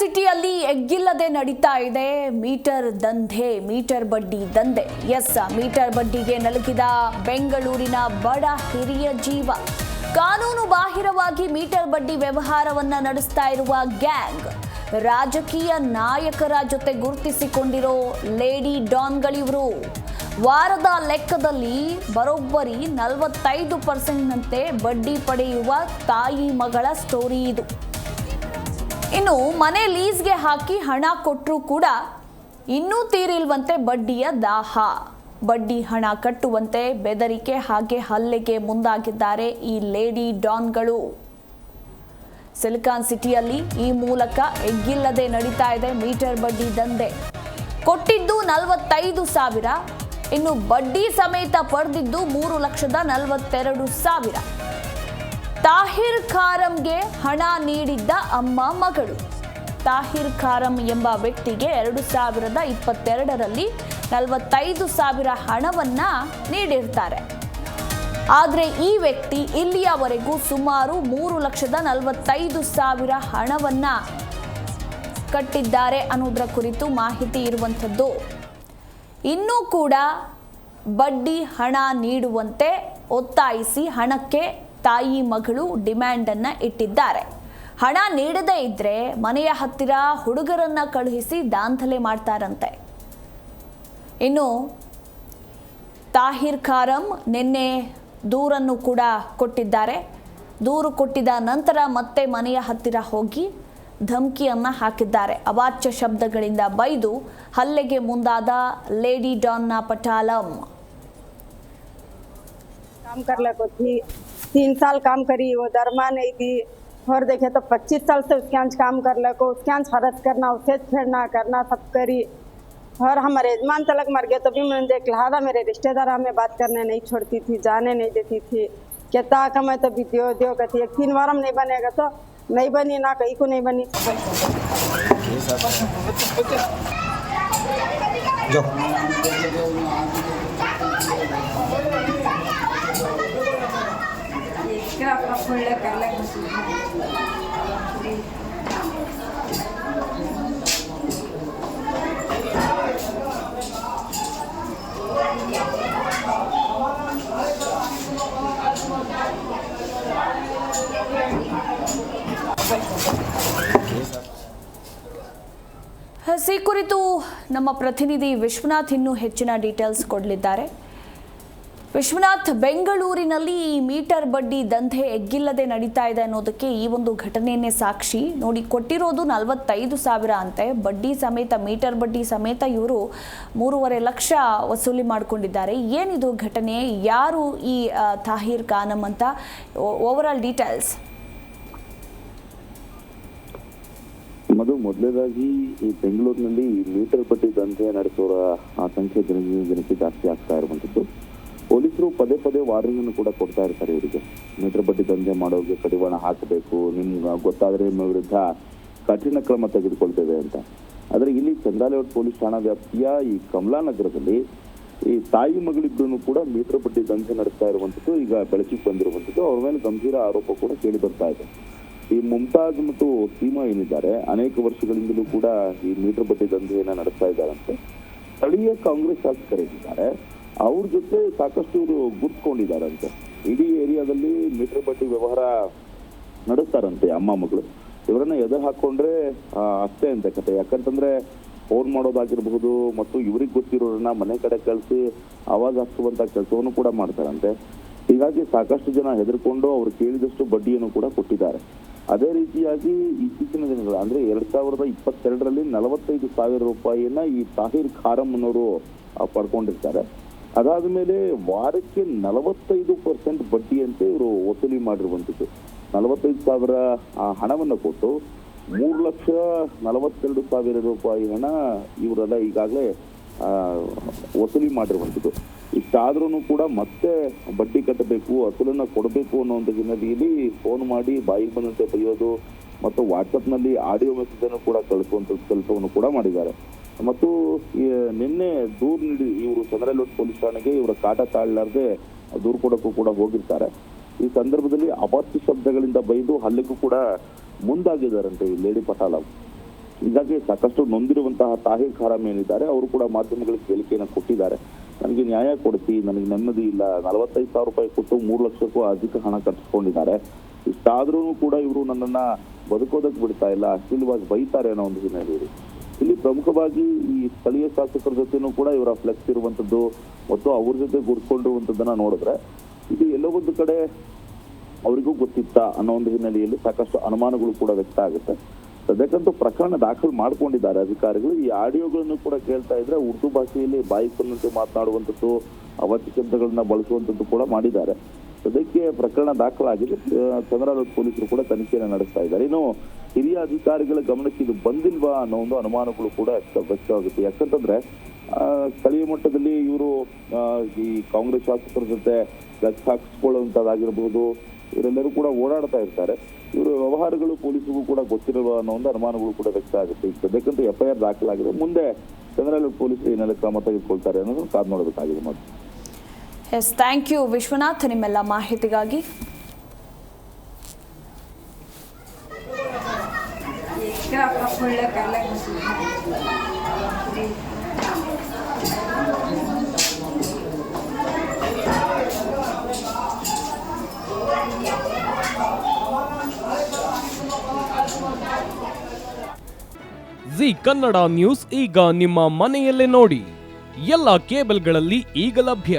ಸಿಟಿಯಲ್ಲಿ ಎಗ್ಗಿಲ್ಲದೆ ನಡೀತಾ ಇದೆ. ಮೀಟರ್ ದಂಧೆ, ಮೀಟರ್ ಬಡ್ಡಿ ದಂಧೆ. ಎಸ್, ಮೀಟರ್ ಬಡ್ಡಿಗೆ ನಲುಗಿದ ಬೆಂಗಳೂರಿನ ಬಡ ಹಿರಿಯ ಜೀವ. ಕಾನೂನು ಬಾಹಿರವಾಗಿ ಮೀಟರ್ ಬಡ್ಡಿ ವ್ಯವಹಾರವನ್ನ ನಡೆಸ್ತಾ ಇರುವ ಗ್ಯಾಂಗ್. ರಾಜಕೀಯ ನಾಯಕರ ಜೊತೆ ಗುರುತಿಸಿಕೊಂಡಿರೋ ಲೇಡಿ ಡಾನ್ಗಳಿವರು. ವಾರದ ಲೆಕ್ಕದಲ್ಲಿ ಬರೋಬ್ಬರಿ ನಲವತ್ತೈದು ಪರ್ಸೆಂಟ್ನಂತೆ ಬಡ್ಡಿ ಪಡೆಯುವ ತಾಯಿ ಮಗಳ ಸ್ಟೋರಿ ಇದು. ಇನ್ನು ಮನೆ ಲೀಸ್ಗೆ ಹಾಕಿ ಹಣ ಕೊಟ್ಟರೂ ಕೂಡ ಇನ್ನೂ ತೀರಿಲ್ವಂತೆ ಬಡ್ಡಿಯ ದಾಹ. ಬಡ್ಡಿ ಹಣ ಕಟ್ಟುವಂತೆ ಬೆದರಿಕೆ ಹಾಗೆ ಹಲ್ಲೆಗೆ ಮುಂದಾಗಿದ್ದಾರೆ ಈ ಲೇಡಿ ಡಾನ್ಗಳು. ಸಿಲಿಕಾನ್ ಸಿಟಿಯಲ್ಲಿ ಈ ಮೂಲಕ ಎಗ್ಗಿಲ್ಲದೆ ನಡೀತಾ ಇದೆ ಮೀಟರ್ ಬಡ್ಡಿ ದಂಧೆ. ಕೊಟ್ಟಿದ್ದು ನಲವತ್ತೈದು ಸಾವಿರ, ಇನ್ನು ಬಡ್ಡಿ ಸಮೇತ ಪಡೆದಿದ್ದು ಮೂರು ಲಕ್ಷದ ನಲವತ್ತೆರಡು ಸಾವಿರ. ತಾಹಿರ್ ಖಾರಂಗೆ ಹಣ ನೀಡಿದ್ದ ಅಮ್ಮ ಮಗಳು. ತಾಹಿರ್ ಖಾರಂ ಎಂಬ ವ್ಯಕ್ತಿಗೆ ಎರಡು ಸಾವಿರದ ಇಪ್ಪತ್ತೆರಡರಲ್ಲಿ ನಲವತ್ತೈದು ಸಾವಿರ ಹಣವನ್ನ ನೀಡಿರ್ತಾರೆ. ಆದರೆ ಈ ವ್ಯಕ್ತಿ ಇಲ್ಲಿಯವರೆಗೂ ಸುಮಾರು ಮೂರು ಲಕ್ಷದ ನಲವತ್ತೈದು ಸಾವಿರ ಹಣವನ್ನ ಕಟ್ಟಿದ್ದಾರೆ ಅನ್ನೋದರ ಕುರಿತು ಮಾಹಿತಿ ಇರುವಂಥದ್ದು. ಇನ್ನೂ ಕೂಡ ಬಡ್ಡಿ ಹಣ ನೀಡುವಂತೆ ಒತ್ತಾಯಿಸಿ ಹಣಕ್ಕೆ ತಾಯಿ ಮಗಳು ಡಿಮ್ಯಾಂಡನ್ನು ಇಟ್ಟಿದ್ದಾರೆ. ಹಣ ನೀಡದೇ ಇದ್ರೆ ಮನೆಯ ಹತ್ತಿರ ಹುಡುಗರನ್ನ ಕಳುಹಿಸಿ ದಾಂಧಲೆ ಮಾಡ್ತಾರಂತೆ. ಇನ್ನು ತಾಹಿರ್ ಖಾರಂ ನಿನ್ನೆ ದೂರನ್ನು ಕೂಡ ಕೊಟ್ಟಿದ್ದಾರೆ. ದೂರು ಕೊಟ್ಟಿದ ನಂತರ ಮತ್ತೆ ಮನೆಯ ಹತ್ತಿರ ಹೋಗಿ ಧಮಕಿಯನ್ನು ಹಾಕಿದ್ದಾರೆ. ಅವಾಚ್ಯ ಶಬ್ದಗಳಿಂದ ಬೈದು ಹಲ್ಲೆಗೆ ಮುಂದಾದ ಲೇಡಿ ಡಾನ್ನ ಪಟಾಲಂ. तीन साल काम करी, वो दरमा नहीं दी। और देखे तो पच्चीस साल से उसके अंश काम कर ले को उसके अंश फरज करना, उसे छेड़ना, करना, सब करी। और हमारे यजमान तलक मर गए तो भी मैंने देख लिहाजा मेरे रिश्तेदार हमें बात करने नहीं छोड़ती थी, जाने नहीं देती थी। कहता कि मैं तो भी दियो दियो कहती तीन बार हम नहीं बनेगा तो नहीं बनी, ना कहीं को नहीं बनी। जो। ಈ ಕುರಿತು ನಮ್ಮ ಪ್ರತಿನಿಧಿ ವಿಶ್ವನಾಥ್ ಇನ್ನೂ ಹೆಚ್ಚಿನ ಡೀಟೇಲ್ಸ್ ಕೊಡಲಿದ್ದಾರೆ. ವಿಶ್ವನಾಥ್, ಬೆಂಗಳೂರಿನಲ್ಲಿ ಈ ಮೀಟರ್ ಬಡ್ಡಿ ದಂಧೆ ಎಗ್ಗಿಲ್ಲದೆ ನಡೀತಾ ಇದೆ ಅನ್ನೋದಕ್ಕೆ ಈ ಒಂದು ಘಟನೆಯನ್ನೇ ಸಾಕ್ಷಿ. ನೋಡಿ, ಕೊಟ್ಟಿರೋದು ನಲವತ್ತೈದು ಸಾವಿರ ಅಂತೆ. ಬಡ್ಡಿ ಸಮೇತ, ಮೀಟರ್ ಬಡ್ಡಿ ಸಮೇತ ಇವರು ಮೂರುವರೆ ಲಕ್ಷ ವಸೂಲಿ ಮಾಡಿಕೊಂಡಿದ್ದಾರೆ. ಏನಿದು ಘಟನೆ? ಯಾರು ಈ ತಾಹೀರ್ ತಾಹಿರ್ ಖಾನಂ ಅಂತ? Over all details. ಮಧು ಮೊದಲನೇದಾಗಿ ಈ ಬೆಂಗಳೂರಿನಲ್ಲಿ ಮೀಟರ್ ಬಡ್ಡಿ ದಂಧೆ ನಡೆಸೋರ ಸಂಖ್ಯೆ ದಿನದಿಂದ ದಿನಕ್ಕೆ ಜಾಸ್ತಿ ಆಗ್ತಾ ಇರುವಂತದ್ದು ಪೊಲೀಸರು ಪದೇ ಪದೇ ವಾರ್ನಿಂಗ್ ಕೂಡ ಕೊಡ್ತಾ ಇರ್ತಾರೆ ಇವರಿಗೆ. ಮೀಟರ್ ಬಡ್ಡಿ ದಂಧೆ ಮಾಡೋರಿಗೆ ಕಡಿವಾಣ ಹಾಕಬೇಕು, ನಿಮ್ಗೆ ಗೊತ್ತಾದ್ರೆ ನಿಮ್ಮ ವಿರುದ್ಧ ಕಠಿಣ ಕ್ರಮ ತೆಗೆದುಕೊಳ್ತೇವೆ ಅಂತ. ಆದರೆ ಇಲ್ಲಿ ಚಂದ್ರಾಲೇಔಟ್ ಪೊಲೀಸ್ ಠಾಣಾ ವ್ಯಾಪ್ತಿಯ ಈ ಕಮಲಾನಗರದಲ್ಲಿ ಈ ತಾಯಿ ಮಗಳಿಬ್ಬರನ್ನು ಕೂಡ ಬಡ್ಡಿ ದಂಧೆ ನಡೆಸ್ತಾ ಇರುವಂಥದ್ದು, ಈಗ ಬೆಳಕಿಗೆ ಬಂದಿರುವಂತದ್ದು ಅವ್ರ ಮೇಲೆ ಗಂಭೀರ ಆರೋಪ ಕೂಡ ಕೇಳಿ ಬರ್ತಾ ಇದೆ. ಈ ಮುಮ್ತಾಜ್ ಮತ್ತು ಸೀಮಾ ಏನಿದ್ದಾರೆ, ಅನೇಕ ವರ್ಷಗಳಿಂದಲೂ ಕೂಡ ಈ ಮೀಟರ್ ಬಡ್ಡಿ ದಂಧೆಯನ್ನ ನಡೆಸ್ತಾ ಇದ್ದಾರಂತೆ. ಸ್ಥಳೀಯ ಕಾಂಗ್ರೆಸ್ ಶಾಸಕರೇನಿದ್ದಾರೆ ಅವ್ರ ಜೊತೆ ಸಾಕಷ್ಟು ಇವರು ಗುರ್ತ್ಕೊಂಡಿದ್ದಾರಂತೆ. ಇಡೀ ಏರಿಯಾದಲ್ಲಿ ಮೀಟರ್ ಬಡ್ಡಿ ವ್ಯವಹಾರ ನಡೆಸ್ತಾರಂತೆ ಅಮ್ಮ ಮಗಳು. ಇವರನ್ನ ಎದುರು ಹಾಕೊಂಡ್ರೆ ಅಷ್ಟೇ ಅಂತ ಕತೆ. ಯಾಕಂತಂದ್ರೆ ಫೋನ್ ಮಾಡೋದಾಗಿರಬಹುದು ಮತ್ತು ಇವ್ರಿಗೆ ಗೊತ್ತಿರೋರನ್ನ ಮನೆ ಕಡೆ ಕಳಿಸಿ ಆವಾಜ್ ಹಾಕುವಂತ ಕೆಲಸವನ್ನು ಕೂಡ ಮಾಡ್ತಾರಂತೆ. ಹೀಗಾಗಿ ಸಾಕಷ್ಟು ಜನ ಹೆದರ್ಕೊಂಡು ಅವ್ರು ಕೇಳಿದಷ್ಟು ಬಡ್ಡಿಯನ್ನು ಕೂಡ ಕೊಟ್ಟಿದ್ದಾರೆ. ಅದೇ ರೀತಿಯಾಗಿ ಇತ್ತೀಚಿನ ದಿನಗಳ, ಅಂದ್ರೆ ಎರಡ್ ಸಾವಿರದ ಇಪ್ಪತ್ತೆರಡರಲ್ಲಿ ನಲವತ್ತೈದು ಸಾವಿರ ರೂಪಾಯಿಯನ್ನ ಈ ತಾಹಿರ್ ಖಾರಂ ಅನ್ನೋರು ಪಡ್ಕೊಂಡಿರ್ತಾರೆ. ಅದಾದ ಮೇಲೆ ವಾರಕ್ಕೆ ನಲವತ್ತೈದು ಪರ್ಸೆಂಟ್ ಬಡ್ಡಿಯಂತೆ ಇವರು ವಸೂಲಿ ಮಾಡಿರುವಂತದ್ದು ನಲವತ್ತೈದು ಸಾವಿರ ಹಣವನ್ನ ಕೊಟ್ಟು ಮೂರು ಲಕ್ಷ ನಲವತ್ತೆರಡು ಸಾವಿರ ರೂಪಾಯಿ ಹಣ ಇವರೆಲ್ಲ ಈಗಾಗಲೇ ವಸೂಲಿ ಮಾಡಿರುವಂಥದ್ದು ಇಷ್ಟಾದ್ರೂ ಕೂಡ ಮತ್ತೆ ಬಡ್ಡಿ ಕಟ್ಟಬೇಕು ಅಸಲನ್ನು ಕೊಡಬೇಕು ಅನ್ನೋ ಒಂದು ಹಿನ್ನೆಲೆಯಲ್ಲಿ ಫೋನ್ ಮಾಡಿ ಬಾಯಿಗೆ ಬಂದಂತೆ ಬೈಯೋದು ಮತ್ತು ವಾಟ್ಸಪ್ನಲ್ಲಿ ಆಡಿಯೋ ಮೆಸೇಜ್ ಅನ್ನು ಕೂಡ ಕಳಿಸುವಂತ ಕೆಲಸವನ್ನು ಕೂಡ ಮಾಡಿದ್ದಾರೆ. ಮತ್ತು ನಿನ್ನೆ ದೂರು ನೀಡಿ ಇವರು ಚಂದ್ರಲೋಟ್ ಪೊಲೀಸ್ ಠಾಣೆಗೆ ಇವರ ಕಾಟ ತಾಳಲಾರದೆ ದೂರು ಕೊಡಕ್ಕೂ ಕೂಡ ಹೋಗಿರ್ತಾರೆ. ಈ ಸಂದರ್ಭದಲ್ಲಿ ಅಪತ್ಯ ಶಬ್ದಗಳಿಂದ ಬೈದು ಹಲ್ಲೆಗೂ ಕೂಡ ಮುಂದಾಗಿದ್ದಾರಂತೆ ಈ ಲೇಡಿ ಪಟಾಲ. ಹೀಗಾಗಿ ಸಾಕಷ್ಟು ನೊಂದಿರುವಂತಹ ತಾಹಿರ್ ಖಾರಾಮ್ ಏನಿದ್ದಾರೆ ಅವರು ಕೂಡ ಮಾಧ್ಯಮಗಳಿಗೆ ಹೇಳಿಕೆಯನ್ನು ಕೊಟ್ಟಿದ್ದಾರೆ. ನನಗೆ ನ್ಯಾಯ ಕೊಡಿಸಿ ನನಗೆ ನೆಮ್ಮದಿ ಇಲ್ಲ. ನಲವತ್ತೈದು ಸಾವಿರ ರೂಪಾಯಿ ಕೊಟ್ಟು ಮೂರು ಲಕ್ಷಕ್ಕೂ ಅಧಿಕ ಹಣ ಕಟ್ಟಿಸ್ಕೊಂಡಿದ್ದಾರೆ ಇಷ್ಟಾದ್ರೂ ಕೂಡ ಇವರು ನನ್ನನ್ನ ಬದುಕೋದಕ್ಕೆ ಬಿಡ್ತಾ ಇಲ್ಲ, ಅಶ್ಲೀಲವಾಗಿ ಬೈತಾರೆ ಅನ್ನೋ ಒಂದು ಹಿನ್ನೆಲೆಯಲ್ಲಿ ಇಲ್ಲಿ ಪ್ರಮುಖವಾಗಿ ಈ ಸ್ಥಳೀಯ ಶಾಸಕರ ಜೊತೆನೂ ಕೂಡ ಇವರ ಫ್ಲೆಕ್ಸ್ ಇರುವಂತದ್ದು ಮತ್ತು ಅವ್ರ ಜೊತೆ ಗುಡ್ಕೊಂಡಿರುವಂಥದ್ದನ್ನು ನೋಡಿದ್ರೆ ಇದು ಎಲ್ಲೋ ಒಂದು ಕಡೆ ಅವರಿಗೂ ಗೊತ್ತಿತ್ತ ಅನ್ನೋ ಒಂದು ಹಿನ್ನೆಲೆಯಲ್ಲಿ ಸಾಕಷ್ಟು ಅನುಮಾನಗಳು ಕೂಡ ವ್ಯಕ್ತ ಆಗುತ್ತೆ. ಸದ್ಯಕ್ಕಂತೂ ಪ್ರಕರಣ ದಾಖಲು ಮಾಡ್ಕೊಂಡಿದ್ದಾರೆ ಅಧಿಕಾರಿಗಳು. ಈ ಆಡಿಯೋಗಳನ್ನು ಕೂಡ ಕೇಳ್ತಾ ಇದ್ರೆ ಉರ್ದು ಭಾಷೆಯಲ್ಲಿ ಬಾಯಿ ಕೊಲ್ಲಂತೆ ಮಾತನಾಡುವಂಥದ್ದು ಅವಚ ಶಬ್ದಗಳನ್ನ ಬಳಸುವಂಥದ್ದು ಕೂಡ ಮಾಡಿದ್ದಾರೆ. ಸದ್ಯಕ್ಕೆ ಪ್ರಕರಣ ದಾಖಲಾಗಿದೆ. ಆ, ಪೊಲೀಸರು ಕೂಡ ತನಿಖೆಯನ್ನು ನಡೆಸ್ತಾ ಇದ್ದಾರೆ. ಇನ್ನು ಹಿರಿಯ ಅಧಿಕಾರಿಗಳ ಗಮನಕ್ಕೆ ಇದು ಬಂದಿಲ್ವಾ ಅನ್ನೋ ಒಂದು ಅನುಮಾನಗಳು ಕೂಡ ವ್ಯಕ್ತ- ವ್ಯಕ್ತವಾಗುತ್ತೆ. ಯಾಕಂತಂದ್ರೆ ಸ್ಥಳೀಯ ಮಟ್ಟದಲ್ಲಿ ಇವರು ಈ ಕಾಂಗ್ರೆಸ್ ಶಾಸಕರ ಜೊತೆ ಗಚ್ಚ ಹಾಕಿಸ್ಕೊಳ್ಳುವಂಥದ್ದಾಗಿರ್ಬೋದು ಇವರೆಲ್ಲರೂ ಕೂಡ ಓಡಾಡ್ತಾ ಇರ್ತಾರೆ. ಇವರ ವ್ಯವಹಾರಗಳು ಪೊಲೀಸರಿಗೂ ಕೂಡ ಗೊತ್ತಿರುವ ಅನ್ನೋ ಒಂದು ಅನುಮಾನಗಳು ಕೂಡ ವ್ಯಕ್ತ ಆಗುತ್ತೆ. ಸದ್ಯಕ್ಕಂತೂ ಎಫ್ ಐ ಆರ್ ದಾಖಲಾಗಿದೆ. ಮುಂದೆ ಚಂದ್ರಾವತಿ ಪೊಲೀಸರು ಏನೆಲ್ಲ ಕ್ರಮ ತೆಗೆದುಕೊಳ್ತಾರೆ ಅನ್ನೋದನ್ನು ಕಾದು ನೋಡಬೇಕಾಗಿದೆ ಮತ್ತು ಎಸ್ ಥ್ಯಾಂಕ್ ಯು ವಿಶ್ವನಾಥ್ ನಿಮ್ಮೆಲ್ಲ ಮಾಹಿತಿಗಾಗಿ. ಜಿ ಕನ್ನಡ ನ್ಯೂಸ್ ಈಗ ನಿಮ್ಮ ಮನೆಯಲ್ಲೇ ನೋಡಿ. ಎಲ್ಲ ಕೇಬಲ್ಗಳಲ್ಲಿ ಈಗ ಲಭ್ಯ.